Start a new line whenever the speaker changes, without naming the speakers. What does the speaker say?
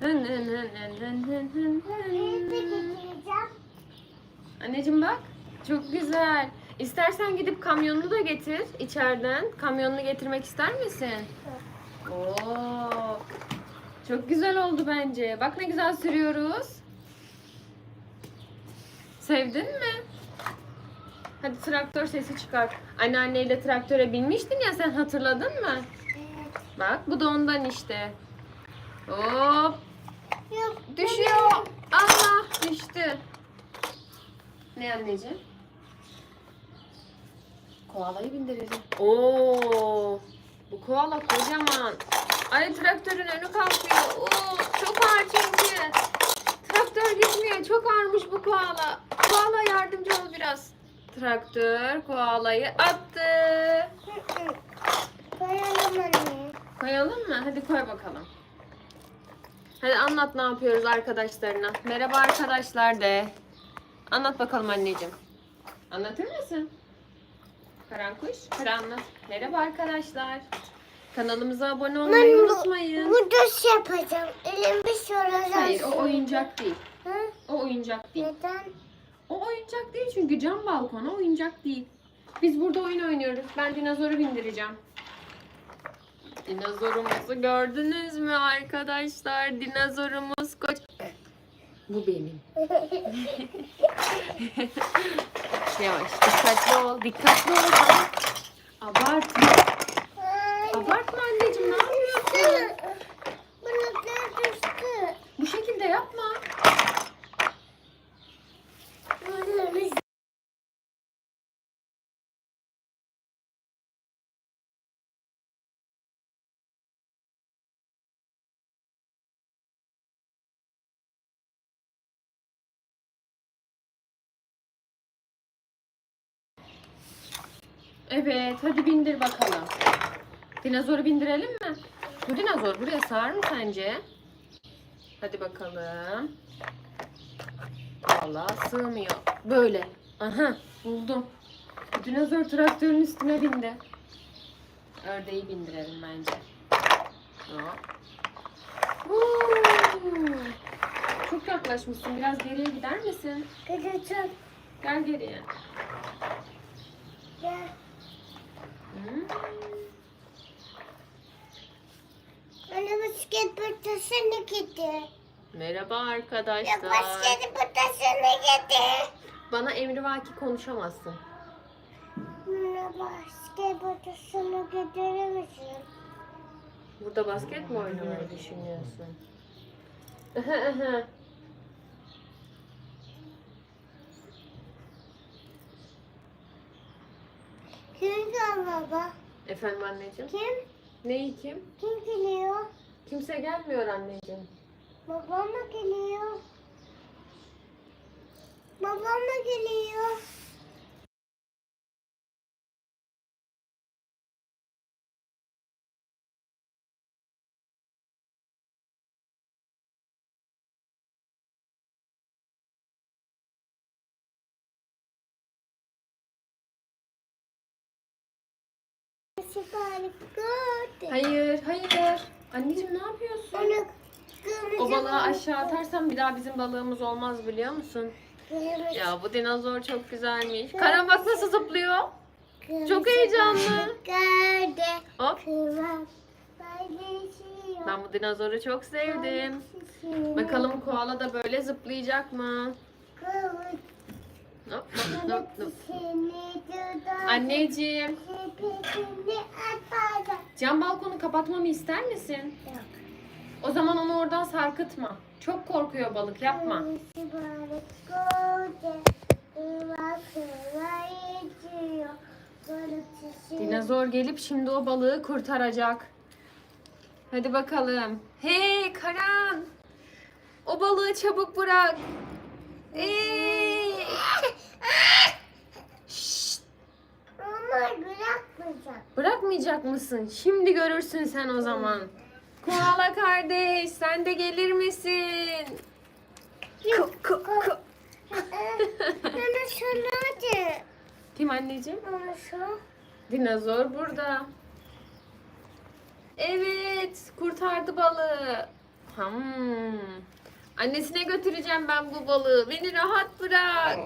Hın hın hın hın hın hın hın. Anneciğim bak. Çok güzel. İstersen gidip kamyonunu da getir içeriden. Kamyonunu getirmek ister misin? Oo. Çok güzel oldu bence. Bak ne güzel sürüyoruz. Sevdin mi? Hadi traktör sesi çıkar. Anneanneyle traktöre binmiştin ya sen hatırladın mı?
Evet.
Bak bu da ondan işte. Hop
Yok.
düşüyor. Allah düştü. Ne anneciğim? Koalayı bindireceğim. Oo, bu koala kocaman. Ay traktörün önü kalkıyor. Oo, çok ağır çünkü. Traktör gitmiyor. Çok ağırmış bu koala. Koala yardımcı ol biraz. Traktör koalayı attı.
Koyalım anne.
Koyalım mı? Hadi koy bakalım. Hadi anlat ne yapıyoruz arkadaşlarına. Merhaba arkadaşlar de. Anlat bakalım anneciğim. Anlatır mısın? Karankuş, hadi anlat. Merhaba arkadaşlar. Kanalımıza abone olmayı unutmayın.
Bu düş yapacağım. Elimi soracağım.
Hayır o oyuncak değil.
Hı?
O oyuncak değil.
Neden?
O oyuncak değil çünkü cam balkon o oyuncak değil. Biz burada oyun oynuyoruz. Ben dinozoru bindireceğim. Dinozorumuzu gördünüz mü arkadaşlar? Dinozorumuz koç. Bu benim. Yavaş dikkatli ol. Dikkatli ol. Abartma. Abartma anneciğim ne yapıyorsun?
Balıklar düştü.
Bu şekilde yapma.
Balıklar
Evet, hadi bindir bakalım. Dinozoru bindirelim mi? Bu dinozor buraya sığar mı sence? Hadi bakalım. Vallahi sığmıyor. Böyle. Aha, buldum. Dinozor traktörün üstüne bindi. Ördeği bindirelim bence. Hop. Çok yaklaşmışsın. Biraz geriye gider misin?
Gideceğim.
Gel geriye.
Gel. Anne basket potasını getir.
Merhaba
Ya
arkadaşlar.
basket potasını getir.
Bana emrivaki konuşamazsın.
Anne basket potasını getirir misin?
Burada basket mi oynamayı düşünüyorsun?
Kim gel baba?
Efendim anneciğim?
Kim?
Neyi kim?
Kim geliyor?
Kimse gelmiyor anneciğim.
Babam mı geliyor? Babam mı geliyor?
Hayır, hayır. Anneciğim ne yapıyorsun? O balığı aşağı atarsan bir daha bizim balığımız olmaz biliyor musun? Ya bu dinozor çok güzelmiş. Karan bak nasıl zıplıyor. çok heyecanlı. Hop. Ben bu dinozoru çok sevdim. Bakalım koala da böyle zıplayacak mı? Hop, hop, hop, hop. Anneciğim. Cam balkonu kapatmamı ister misin?
Yok.
O zaman onu oradan sarkıtma. Çok korkuyor balık, yapma. Dinozor gelip şimdi o balığı kurtaracak. Hadi bakalım. Hey Karan! O balığı çabuk bırak. Hey!
bırakmayacak.
Bırakmayacak mısın? Şimdi görürsün sen o zaman. Koala kardeş, sen de gelir misin? Ku, ku, ku.
Bana şunu hadi.
Kim anneciğim?
Bana şu.
Dinozor burada. Evet, kurtardı balığı. Hmm. Annesine götüreceğim ben bu balığı. Beni rahat bırak.